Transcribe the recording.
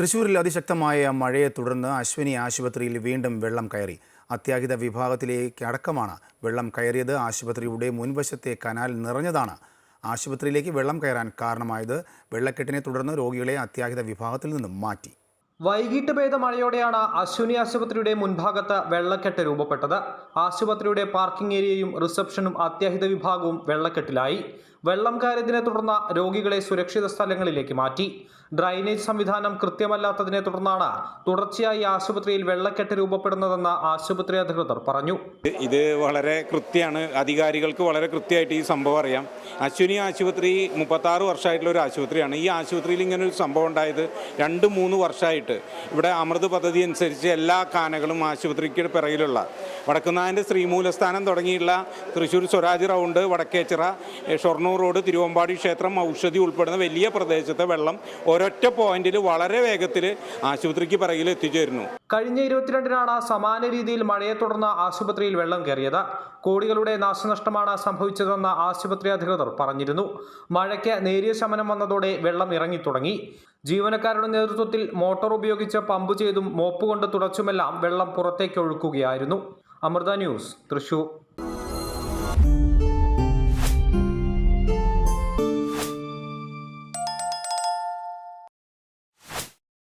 തൃശൂരിൽ അതിശക്തമായ മഴയെ തുടർന്ന് അശ്വിനി ആശുപത്രിയിൽ വീണ്ടും വെള്ളം കയറി. അത്യാഹിത വിഭാഗത്തിലേക്ക് അടക്കമാണ് വെള്ളം കയറിയത്. ആശുപത്രിയുടെ മുൻവശത്തെ കനാൽ നിറഞ്ഞതാണ്. ആശുപത്രിയിലേക്ക് വെള്ളം കയറാൻ കാരണമായത് വെള്ളക്കെട്ടിനെ തുടർന്ന് രോഗികളെ അത്യാഹിത വിഭാഗത്തിൽ നിന്നും മാറ്റി. വൈകിട്ട് പെയ്ത മഴയോടെയാണ് അശ്വിനി ആശുപത്രിയുടെ മുൻഭാഗത്ത് വെള്ളക്കെട്ട് രൂപപ്പെട്ടത്. ആശുപത്രിയുടെ പാർക്കിംഗ് ഏരിയയും റിസപ്ഷനും അത്യാഹിത വിഭാഗവും വെള്ളക്കെട്ടിലായി. വെള്ളം കയറിയതിനെ തുടർന്ന് രോഗികളെ സുരക്ഷിത സ്ഥലങ്ങളിലേക്ക് മാറ്റി. ഡ്രൈനേജ് സംവിധാനം കൃത്യമല്ലാത്തതിനെ തുടർന്നാണ് തുടർച്ചയായി ആശുപത്രിയിൽ വെള്ളക്കെട്ട് രൂപപ്പെടുന്നതെന്ന് ആശുപത്രി അധികൃതർ പറഞ്ഞു. ഇത് വളരെ കൃത്യമാണ്. അധികാരികൾക്ക് വളരെ കൃത്യമായിട്ട് ഈ സംഭവം അറിയാം. അശ്വിനി ആശുപത്രി മുപ്പത്താറ് വർഷമായിട്ടുള്ള ഒരു ആശുപത്രിയാണ്. ഈ ആശുപത്രിയിൽ ഇങ്ങനെ ഒരു സംഭവം ഉണ്ടായത് രണ്ട് മൂന്ന് വർഷമായിട്ട്. ഇവിടെ അമൃത് പദ്ധതി അനുസരിച്ച് എല്ലാ കാനകളും ആശുപത്രിക്ക് പിറകിലുള്ള വടക്കുന്നായന്റെ ശ്രീമൂലസ്ഥാനം തുടങ്ങിയുള്ള തൃശ്ശൂർ സ്വരാജ് റൗണ്ട് വടക്കേച്ചിറ ഷൊർണൂർ റോഡ് തിരുവമ്പാടി ക്ഷേത്രം ഔഷധി ഉൾപ്പെടുന്ന വലിയ പ്രദേശത്തെ വെള്ളം ഒരൊറ്റ പോയിന്റിൽ വളരെ വേഗത്തിൽ ആശുപത്രിക്ക് പിറകിൽ എത്തിച്ചേരുന്നു. കഴിഞ്ഞ ഇരുപത്തിരണ്ടിനാണ് സമാന രീതിയിൽ മഴയെ തുടർന്ന് ആശുപത്രിയിൽ വെള്ളം കയറിയത്. കോടികളുടെ നാശനഷ്ടമാണ് സംഭവിച്ചതെന്ന് ആശുപത്രി അധികൃതർ പറഞ്ഞിരുന്നു. മഴയ്ക്ക് നേരിയ ശമനം വന്നതോടെ വെള്ളം ഇറങ്ങി തുടങ്ങി ജീവനക്കാരുടെ നേതൃത്വത്തിൽ മോട്ടോർ ഉപയോഗിച്ച് പമ്പ് ചെയ്തും മോപ്പ് കൊണ്ട് തുടച്ചുമെല്ലാം വെള്ളം പുറത്തേക്ക് ഒഴുക്കുകയായിരുന്നു അമൃത ന്യൂസ് തൃശൂർ.